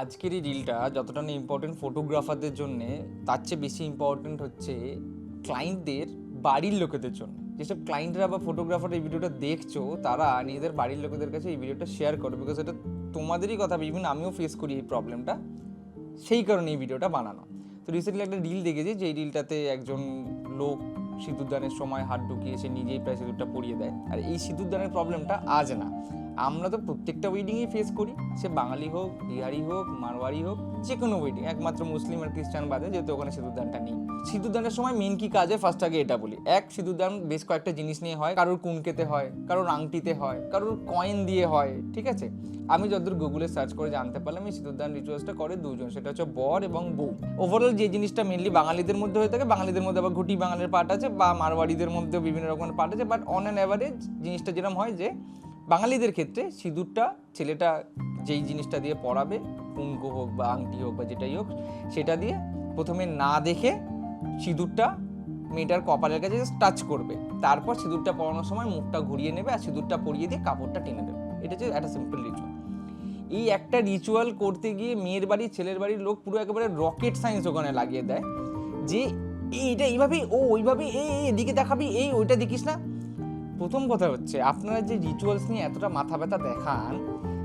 আজকের এই রিলটা যতটা না ইম্পর্টেন্ট ফটোগ্রাফারদের জন্য, তার চেয়ে বেশি ইম্পর্টেন্ট হচ্ছে ক্লায়েন্টদের বাড়ির লোকেদের জন্য। যেসব ক্লায়েন্টরা বা ফটোগ্রাফার এই ভিডিওটা দেখছ, তারা নিজেদের বাড়ির লোকেদের কাছে এই ভিডিওটা শেয়ার করো বিকজ এটা তোমাদেরই কথা। ইভেন আমিও ফেস করি এই প্রবলেমটা সেই কারণে এই ভিডিওটা বানানো। তো রিসেন্টলি একটা রিল দেখেছি যে রিলটাতে একজন লোক সিঁদুরদানের সময় হাত ঢুকিয়ে সে নিজেই প্রায় সিঁদুরটা পরিয়ে দেয়। আর এই সিঁদুরদানের প্রবলেমটা আজ না। আমরা তো প্রত্যেকটা ওয়েডিংয়েই ফেস করি। সে বাঙালি হোক, বিহারি হোক মারওয়ারি হোক যে কোনো ওয়েডিং একমাত্র মুসলিম আর খ্রিস্টান বাদে যেহেতু ওখানে সিঁদুরদানটা নেই। সিঁদুরদানের সময় মেন কি কাজে ফার্স্ট আগে এটা বলি। এক, সিঁদুরদান বেশ কয়েকটা জিনিস নিয়ে হয়। কারোর কুনকেতে হয়, কারোর আংটিতে হয়, কারোর কয়েন দিয়ে হয়, ঠিক আছে? আমি যতদূর গুগলে সার্চ করে জানতে পারলাম, এই সিঁদুরদান রিচুয়ালসটা করে দুজন। সেটা হচ্ছে বর এবং বউ। ওভারঅল যে জিনিসটা মেনলি বাঙালিদের মধ্যে হয়ে থাকে, বাঙালিদের মধ্যে আবার ঘুটি বাঙালির পার্ট আছে বা মারওয়াড়িদের মধ্যেও বিভিন্ন রকমের পার্ট আছে বাট অন অ্যান অ্যাভারেজ জিনিসটা যেরকম হয় যে বাঙালিদের ক্ষেত্রে সিঁদুরটা ছেলেটা যেই জিনিসটা দিয়ে পরাবে কুঙ্কু হোক বা আংটি হোক বা যেটাই হোক, সেটা দিয়ে প্রথমে না দেখে সিঁদুরটা মেয়েটার কপালের কাছে টাচ করবে। তারপর সিঁদুরটা পরানোর সময় মুখটা ঘুরিয়ে নেবে আর সিঁদুরটা পরিয়ে দিয়ে কাপড়টা টেনে দেবে। এটা হচ্ছে একটা সিম্পল রিচুয়াল এই একটা রিচুয়াল করতে গিয়ে মেয়ের বাড়ি ছেলের বাড়ির লোক পুরো একেবারে রকেট সায়েন্স ওখানে লাগিয়ে দেয় যে এইটা এইভাবেই, ও ওইভাবেই এই, এদিকে দেখাবি, এই, ওইটা দেখিস না। প্রথম কথা হচ্ছে, আপনারা যে রিচুয়ালস নিয়ে এতটা মাথা ব্যথা দেখান,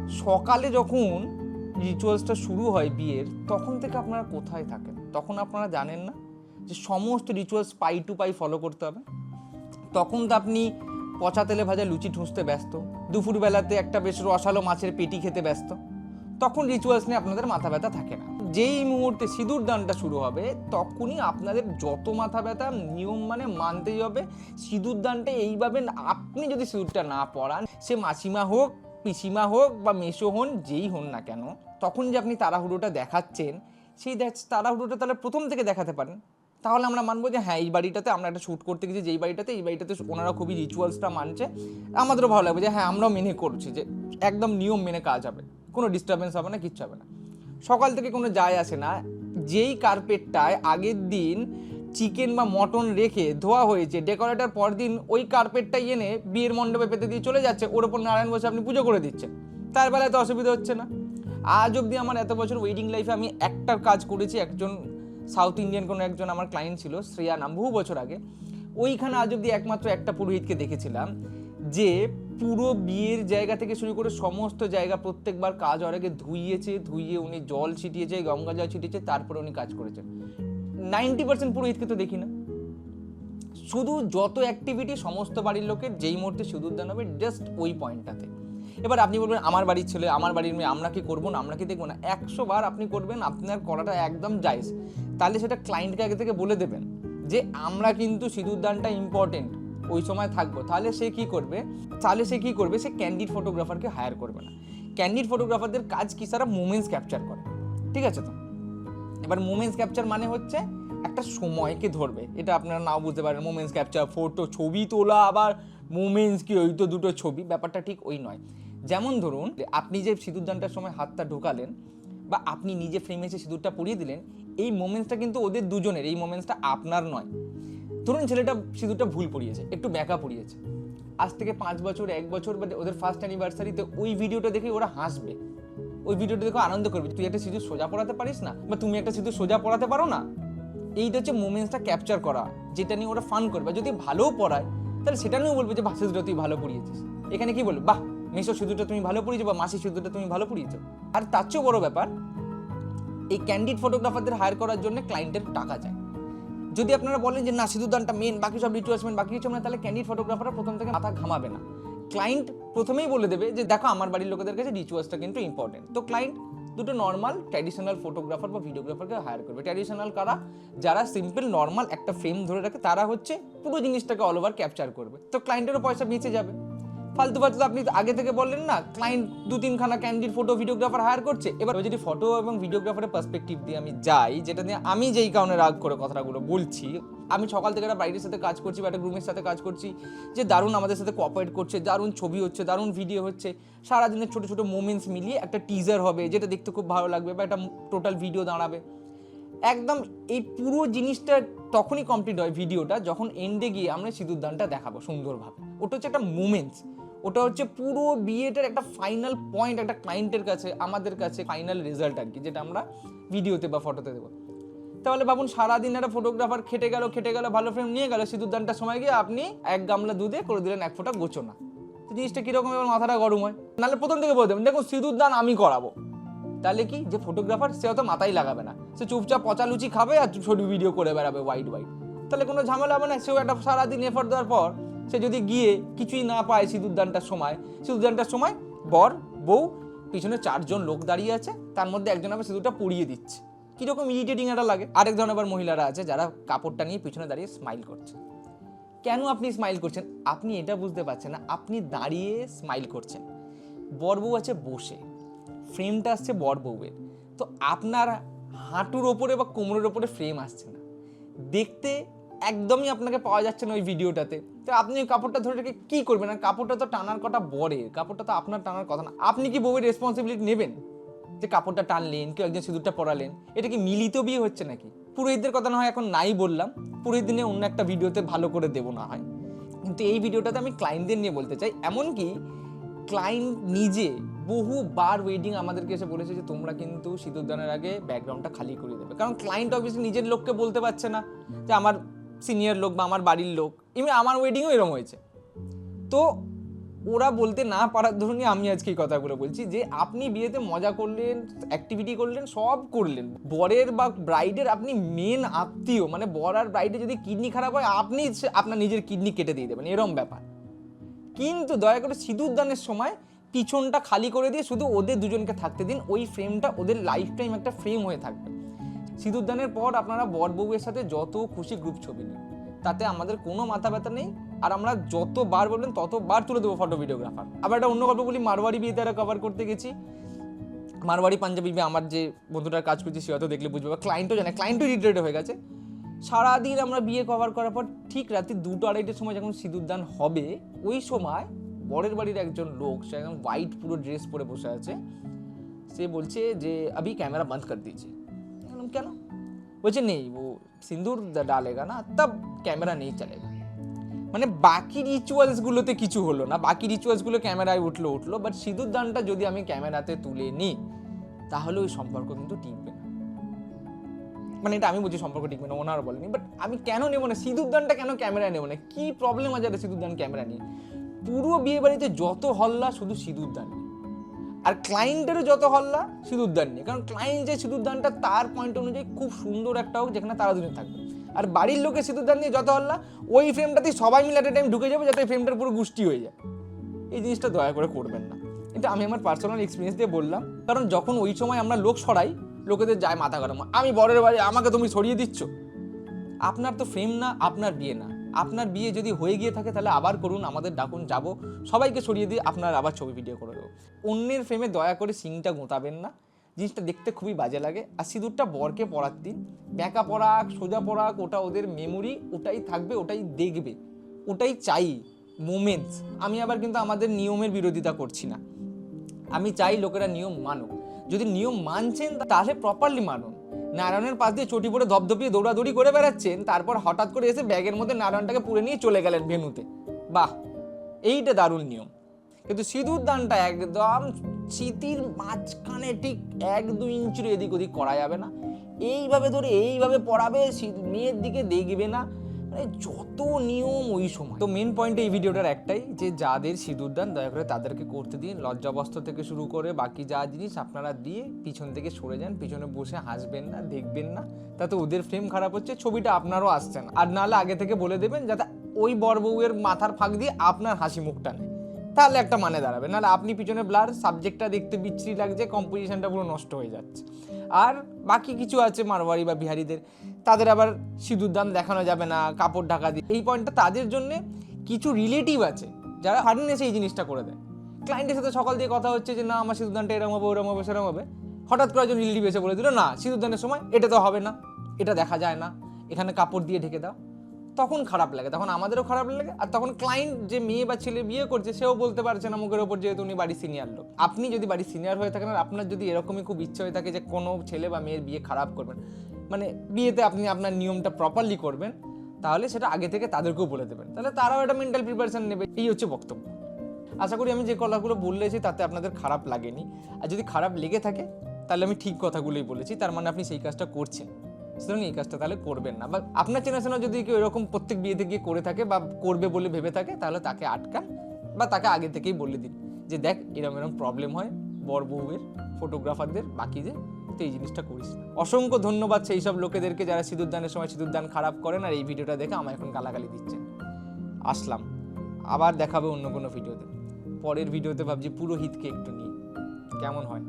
সকালে যখন রিচুয়ালসটা শুরু হয় বিয়ের, তখন থেকে আপনারা কোথায় থাকেন? তখন আপনারা জানেন না যে সমস্ত rituals pie to pie follow করতে হবে। তখন তো আপনি পচা তেলে ভাজা লুচি ঠুসতে ব্যস্ত, দুপুরবেলাতে একটা বেশ রসালো মাছের পেটি খেতে ব্যস্ত। তখন রিচুয়ালস নিয়ে আপনাদের মাথা ব্যথা থাকে না। যেই মুহূর্তে সিঁদুর দানটা শুরু হবে, তখনই আপনাদের যত মাথা ব্যথা, নিয়ম মানে মানতেই হবে। সিঁদুর দানটা এইভাবে আপনি যদি সিঁদুরটা না পড়ান সে মাসিমা হোক, পিসিমা হোক বা মেসো হন, যেই হন না কেন, তখন যে আপনি তাড়াহুড়োটা দেখাচ্ছেন, সেই তাড়াহুড়োটা তাহলে প্রথম থেকে দেখাতে পারেন। তাহলে আমরা মানবো যে হ্যাঁ এই বাড়িটাতে আমরা একটা শ্যুট করতে গেছি, যেই বাড়িটাতে, এই বাড়িটাতে ওনারা খুবই রিচুয়ালসটা মানছে। আমাদেরও ভালো লাগবে যে হ্যাঁ আমরাও মেনে করছি যে, একদম নিয়ম মেনে কাজ হবে। কোনো ডিস্টারবেন্স হবে না, কিচ্ছু হবে না। সকাল থেকে কোনো যায় আসে না। যেই কার্পেটটায় আগের দিন চিকেন বা মটন রেখে ধোয়া হয়েছে ডেকোরেটার পরদিন ওই কার্পেটটাই এনে বিয়ের মণ্ডপে পেতে দিয়ে চলে যাচ্ছে, ওর ওপর নারায়ণ বসে আপনি পুজো করে দিচ্ছেন। তার বেলায় তো অসুবিধা হচ্ছে না। আজ অবধি আমার এত বছর ওয়েডিং লাইফে আমি একটা কাজ করেছি, একজন সাউথ ইন্ডিয়ান কোনো একজন আমার ক্লায়েন্ট ছিল, শ্রেয়া নাম বহু বছর আগে। ওইখানে আজ অব্দি একমাত্র একটা পুরোহিতকে দেখেছিলাম, যে পুরো বিয়ের জায়গা থেকে শুরু করে সমস্ত জায়গা প্রত্যেকবার কাজ আগে ধুইয়েছে, ধুইয়ে উনি জল ছিটিয়েছে, গঙ্গা জল ছিটিয়েছে, তারপরে উনি কাজ করেছেন। নাইনটি পার্সেন্ট পুরো পুরোহিতকে তো দেখি না। শুধু যত অ্যাক্টিভিটি সমস্ত বাড়ির লোকের, যেই মুহূর্তে সিঁদুর দান হবে জাস্ট ওই পয়েন্টটাতে এবার আপনি বলবেন, আমার বাড়ির ছেলে, আমার বাড়ির মেয়ে, আমরা কি করব না, আমরা কি দেখব না? একশো বার আপনি করবেন আপনার করাটা একদম জায়জ। তাহলে সেটা ক্লায়েন্টকে আগে থেকে বলে দেবেন যে, আমরা কিন্তু সিঁদুরদানটা ইম্পর্টেন্ট ওই সময় থাকব। তাহলে সে কি করবে? তাহলে সে কি করবে? সে ক্যান্ডিড ফটোগ্রাফারকে হায়ার করবে না। ক্যান্ডিড ফটোগ্রাফারদের কাজ কি সারা? মুমেন্টস ক্যাপচার করে। ঠিক আছে তো? এবার মোমেন্টস ক্যাপচার মানে হচ্ছে একটা সময়কে ধরবে। এটা আপনারা নাও বুঝতে পারেন। মোমেন্টস ক্যাপচার ফটো ছবি তোলা, আবার মোমেন্টস কি, ওই তো দুটো ছবি। ব্যাপারটা ঠিক ওই নয়। যেমন ধরুন, আপনি যে সিঁদুরদানটার সময় হাতটা ঢোকালেন বা আপনি নিজে ফ্রেমে এসে সিঁদুরটা পরিয়ে দিলেন, এই মোমেন্টসটা কিন্তু ওদের দুজনের, এই মোমেন্টসটা আপনার নয়। ধরুন ছেলেটা সিঁদুরটা ভুল পড়িয়েছে, একটু ব্যাকা পড়িয়েছে। আজ থেকে পাঁচ বছর, এক বছর বা ওদের ফার্স্ট অ্যানিভার্সারিতে ওই ভিডিওটা দেখে ওরা হাসবে। ওই ভিডিওটা দেখে আনন্দ করবে, তুই একটা সিঁদুর সোজা পড়াতে পারিস না? বা, তুমি একটা সিঁদুর সোজা পড়াতে পারো না? এইটা হচ্ছে মোমেন্টসটা ক্যাপচার করা, যেটা নিয়ে ওরা ফান করবে। যদি ভালোও পড়ায়, তাহলে সেটা নিয়েও বলবে যে, বাহ, সিঁদুরটা তুই ভালো পড়িয়েছিস। এখানে কি বলবে? বাহ, মেসো সিঁদুরটা তুমি ভালো পড়িয়েছো বা মাসি সিঁদুরটা তুমি ভালো পড়িয়েছো। আর তার চেয়েও বড় ব্যাপার, এই ক্যান্ডিড ফটোগ্রাফারদের হায়ার করার জন্য ক্লায়েন্টের টাকা চায় যদি আপনারা বলেন যে না, সিঁদুরদানটা মেন বাকি সব রিচুয়ালস মেন বাকি কিছু না তাহলে ক্যান্ডিড ফটোগ্রাফাররা প্রথম থেকে মাথা ঘামাবে না। ক্লায়েন্ট প্রথমেই বলে দেবে যে, দেখো, আমার বাড়ির লোকেদের কাছে রিচুয়ালসটা কিন্তু ইম্পর্টেন্ট তো ক্লায়েন্ট দুটো নর্মাল ট্র্যাডিশনাল ফটোগ্রাফার বা ভিডিওগ্রাফারকে হায়ার করবে। ট্র্যাডিশনাল কারা? যারা সিম্পল নর্মাল একটা ফ্রেম ধরে রাখে, তারা হচ্ছে পুরো জিনিসটাকে অল ওভার ক্যাপচার করবে। তো ক্লায়েন্টেরও পয়সা বেঁচে যাবে। ফালতু ফালতু আপনি আগে থেকে বললেন না ক্লায়েন্ট দু তিনখানা ক্যান্ডিড ফটো ভিডিওগ্রাফার হায়ার করছে। এবার যদি ফটো এবং ভিডিওগ্রাফারের পার্সপেক্টিভ দিয়ে আমি যাই, যেটা নিয়ে আমি যেই কারণে রাগ করে কথাগুলো বলছি, আমি সকাল থেকে একটা বাইরের সাথে কাজ করছি বা একটা গ্রুমের সাথে কাজ করছি, যে দারুণ আমাদের সাথে কোঅপারেট করছে, দারুণ ছবি হচ্ছে, দারুণ ভিডিও হচ্ছে, সারাদিনের ছোটো ছোটো মোমেন্টস মিলিয়ে একটা টিজার হবে, যেটা দেখতে খুব ভালো লাগবে বা একটা টোটাল ভিডিও দাঁড়াবে। একদম এই পুরো জিনিসটা তখনই কমপ্লিট হয় ভিডিওটা যখন এন্ডে গিয়ে আমরা সিঁদুরদানটা দেখাবো সুন্দরভাবে। ওটা হচ্ছে একটা মুমেন্টস ওটা হচ্ছে পুরো বিয়েটার একটা ফাইনাল পয়েন্ট একটা ক্লায়েন্টের কাছে, আমাদের কাছে ফাইনাল রেজাল্ট আর কি, যেটা আমরা ভিডিওতে বা ফটোতে দেবো। তাহলে ভাবুন, সারাদিন একটা ফটোগ্রাফার খেটে গেল খেটে গেল, ভালো ফ্রেম নিয়ে গেল সিঁদুরদানটার সময় গিয়ে আপনি এক গামলা দুধে করে দিলেন, এক ফোঁটা গোচনা তো জিনিসটা কীরকম এবার মাথাটা গরম হয়? নাহলে প্রথম থেকে বলে দেবেন, দেখুন সিঁদুরদান আমি করাবো। তাহলে কি? যে ফটোগ্রাফার সে অত মাথায় লাগাবে না। সে চুপচাপ পচা লুচি খাবে আর ছবি ভিডিও করে বেড়াবে হোয়াইট হোয়াইট তাহলে কোনো ঝামেলা হবে না, সেও একটা সারাদিন এফার্ট দেওয়ার পর সে যদি গিয়ে কিছুই না পায় সিঁদুরদানটার সময় সিঁদুরদানটার সময় বর, বউ, পিছনে চারজন লোক দাঁড়িয়ে আছে, তার মধ্যে একজন আবার সিঁদুরটা পরিয়ে দিচ্ছে। কীরকম ইরিটেটিং একটা লাগে। আরেক ধরনের আবার মহিলারা আছে যারা কাপড়টা নিয়ে পিছনে দাঁড়িয়ে স্মাইল করছে। কেন আপনি স্মাইল করছেন? আপনি এটা বুঝতে পারছেন না, আপনি দাঁড়িয়ে স্মাইল করছেন। বর বউ আছে বসে ফ্রেমটা আসছে বর বউয়ের। তো আপনার হাঁটুর ওপরে বা কোমরের ওপরে ফ্রেম আসছে না। দেখতে একদমই আপনাকে পাওয়া যাচ্ছে না ওই ভিডিওটাতে। তো আপনি ওই কাপড়টা ধরে রেখে কী করবেন? আর কাপড়টা তো টানার কটা বরের কাপড়টা তো আপনার টানার কথা না। আপনি কি বউয়ের রেসপন্সিবিলিটি নেবেন? যে কাপড়টা টানলেন, কেউ একজন সিঁদুরটা পরালেন, এটা কি মিলিত বিয়ে হচ্ছে নাকি? পুরোহিতদের কথা না হয় এখন নাই বললাম। পুরোহিত দিনে অন্য একটা ভিডিওতে ভালো করে দেবো না হয়। কিন্তু এই ভিডিওটাতে আমি ক্লায়েন্টদের নিয়ে বলতে চাই, এমনকি ক্লায়েন্ট নিজে বহুবার ওয়েডিং আমাদেরকে এসে বলেছে যে, তোমরা কিন্তু সিঁদুর সিঁদুরদানের আগে ব্যাকগ্রাউন্ডটা খালি করে দেবে। কারণ ক্লায়েন্ট অবভিয়াসলি নিজের লোককে বলতে পারছে না যে, আমার সিনিয়র লোক বা আমার বাড়ির লোক এমনি আমার ওয়েডিংও এরকম হয়েছে। তো ওরা বলতে না পারার ধরুনই আমি আজকে এই কথাগুলো বলছি যে, আপনি বিয়েতে মজা করলেন অ্যাক্টিভিটি করলেন, সব করলেন। বরের বা ব্রাইডের আপনি মেন আত্মীয় মানে বর আর ব্রাইডের যদি কিডনি খারাপ হয়, আপনি আপনার নিজের কিডনি কেটে দিয়ে দেবেন, এরম ব্যাপার। কিন্তু দয়া করে সিঁদুর দানের সময় পিছনটা খালি করে দিয়ে শুধু ওদের দুজনকে থাকতে দিন, ওই ফ্রেমটা ওদের লাইফ টাইম একটা ফ্রেম হয়ে থাকবে। সিঁদুর দানের পর আপনারা বর বউয়ের সাথে যত খুশি গ্রুপ ছবি নিন। তাতে আমাদের কোনো মাথা ব্যথা নেই, আর আমরা যতবার বলবেন ততবার তুলে দেবো ফটো ভিডিওগ্রাফার আবার একটা অন্য গল্প বলি, মারওয়ারি বিয়েতে একটা কভার করতে গেছি। মারওয়ারি পাঞ্জাবি বিয়ে, আমার যে বন্ধুটার কাজ করছে সে হয়তো দেখলে বুঝবে, বা ক্লায়েন্টও জানে ক্লায়েন্টও ইরিটেড হয়ে গেছে। সারাদিন আমরা বিয়ে কভার করার পর ঠিক রাত্রি দুটো আড়াইটের সময় যখন সিঁদুরদান হবে, ওই সময় বরের বাড়ির একজন লোক, সে একদম হোয়াইট পুরো ড্রেস পরে বসে আছে, সে বলছে যে আমি ক্যামেরা বন্ধ কর দিয়েছে। বললাম কেন বলছে নেই ও সিন্দুর ডালেগা না তব ক্যামেরা নেই চলেগা মানে বাকি রিচুয়ালসগুলোতে কিছু হলো না বাকি রিচুয়ালসগুলো ক্যামেরায় উঠল উঠল বাট সিঁদুর দানটা যদি আমি ক্যামেরাতে তুলে নিই তাহলে ওই সম্পর্ক কিন্তু টিকবে না মানে এটা আমি বলছি সম্পর্ক টিকবে না ওনারা বলেনি বাট আমি কেন নেব না সিঁদুর দানটা কেন ক্যামেরায় নেব না, কি প্রবলেম আছে সিঁদুর দান ক্যামেরা নিয়ে? পুরো বিয়ে বাড়িতে যত হল্লা, শুধু সিঁদুর দান। আর ক্লায়েন্টেরও যত হল্লা সিঁদুরদান নিয়ে কারণ ক্লায়েন্ট যে সিঁদুরদানটা তার পয়েন্ট অনুযায়ী খুব সুন্দর একটা হোক যেখানে তারা দুজন থাকবে। আর বাড়ির লোকের সিঁদুরদান নিয়ে যত হল্লা, ওই ফ্রেমটাতেই সবাই মিলে একটা টাইম ঢুকে যাবে যাতে ফ্রেমটার পুরো গুষ্টি হয়ে যায়। এই জিনিসটা দয়া করে করবেন না। এটা আমি আমার পার্সোনাল এক্সপিরিয়েন্স দিয়ে বললাম। কারণ যখন ওই সময় আমরা লোক সরাই, লোকেদের যায় মাথা গরম আমি বরের বাড়ি, আমাকে তুমি সরিয়ে দিচ্ছ। আপনার তো ফ্রেম না, আপনার বিয়ে না। আপনার বিয়ে যদি হয়ে গিয়ে থাকে তাহলে আবার করুন, আমাদের ডাকুন, যাব। সবাইকে সরিয়ে দিয়ে আপনার আবার ছবি ভিডিও করে দেবো। অন্যের ফ্রেমে দয়া করে সিংটা গোঁতাবেন না। জিনিসটা দেখতে খুবই বাজে লাগে। আর সিঁদুরটা বরকে পরার দিন। ব্যাকা পরাক, সোজা পরাক, ওটা ওদের মেমোরি ওটাই থাকবে, ওটাই দেখবে, ওটাই চাই মোমেন্টস আমি আবার কিন্তু আমাদের নিয়মের বিরোধিতা করছি না। আমি চাই লোকেরা নিয়ম মানুক। যদি নিয়ম মানছেন, তাহলে প্রপারলি মানুন। নারায়ণের পাশ দিয়ে চটি পরে ধপধপিয়ে দৌড়াদৌড়ি করে বেড়াচ্ছেন, তারপর হঠাৎ করে এসে ব্যাগের মধ্যে নারায়ণটাকে পুরে নিয়ে চলে গেলেন ভেনুতে বাহ, এইটা দারুণ নিয়ম। কিন্তু সিঁদুর দানটা একদম স্মৃতির মাঝখানে ঠিক এক দু ইঞ্চির এদিক ওদিক করা যাবে না। এইভাবে ধরে এইভাবে পড়াবে মেয়ের দিকে দেখবে না। মানে যত নিয়ম ওই সময়। তো মেন পয়েন্ট এই ভিডিওটার একটাই যে যাদের সিঁদুর দান, দয়া করে তাদেরকে করতে দিন। লজ্জাবস্ত্র থেকে শুরু করে বাকি যা জিনিস আপনারা দিয়ে পিছন থেকে সরে যান, পিছনে বসে হাসবেন না, দেখবেন না। তাতে ওদের ফ্রেম খারাপ হচ্ছে, ছবিটা আপনারও আসছে না। আর নাহলে আগে থেকে বলে দেবেন যাতে ওই বর বউয়ের মাথার ফাঁক দিয়ে আপনার হাসি মুখটা নেয়। তাহলে একটা মানে দাঁড়াবে। নাহলে আপনি পিছনে ব্লার সাবজেক্টটা দেখতে বিচ্ছিরি লাগছে কম্পোজিশনটা পুরো নষ্ট হয়ে যাচ্ছে। আর বাকি কিছু আছে মারোয়ারি বা বিহারিদের। তাদের আবার সিঁদুর দান দেখানো যাবে না, কাপড় ঢাকা দিয়ে। এই পয়েন্টটা তাদের জন্য কিছু রিলেটিভ আছে, যারা হার্ডনেসে এই জিনিসটা করে দেয়। ক্লায়েন্টের সাথে সকাল দিয়ে কথা হচ্ছে যে, না, আমার সিঁদুর দানটা এরম হবে, ওরম হবে, সেরম হবে। হঠাৎ করে একজন রিলেটিভ এসে বলে দিল, না, সিঁদুর দানের সময় এটা তো হবে না, এটা দেখা যায় না। এখানে কাপড় দিয়ে ঢেকে দাও। তখন খারাপ লাগে, তখন আমাদেরও খারাপ লাগে আর তখন ক্লায়েন্ট যে মেয়ে বা ছেলে বিয়ে করছে, সেও বলতে পারছে না মুখের ওপর যেহেতু উনি বাড়ির সিনিয়র লোক। আপনি যদি বাড়ির সিনিয়র হয়ে থাকেন আর আপনার যদি এরকমই খুব ইচ্ছে হয়ে থাকে যে কোনো ছেলে বা মেয়ের বিয়ে খারাপ করবেন মানে বিয়েতে আপনি আপনার নিয়মটা প্রপারলি করবেন, তাহলে সেটা আগে থেকে তাদেরকেও বলে দেবেন। তাহলে তারাও একটা মেন্টাল প্রিপারেশন নেবে, এই হচ্ছে বক্তব্য। আশা করি আমি যে কথাগুলো বলেছি তাতে আপনাদের খারাপ লাগেনি। আর যদি খারাপ লেগে থাকে, তাহলে আমি ঠিক কথাগুলোই বলেছি, তার মানে আপনি সেই কাজটা করছেন। সুতরাং এই কাজটা তাহলে করবেন না। বা আপনার চেনাশোনা যদি কেউ এরকম প্রত্যেক বিয়েতে গিয়ে করে থাকে বা করবে বলে ভেবে থাকে, তাহলে তাকে আটকান বা তাকে আগে থেকেই বলে দিন যে, দেখ এরকম এরকম প্রবলেম হয় বর বউয়ের ফটোগ্রাফারদের বাকি যে তো এই জিনিসটা করিস। অসংখ্য ধন্যবাদ সেই সব লোকেদেরকে যারা সিঁদুরদানের সময় সিঁদুরদান খারাপ করেন আর এই ভিডিওটা দেখে আমার এখন গালাগালি দিচ্ছেন। আসলাম। আবার দেখাবে অন্য কোনো ভিডিওতে। পরের ভিডিওতে ভাবছি পুরোহিতকে একটু নিয়ে। কেমন হয়?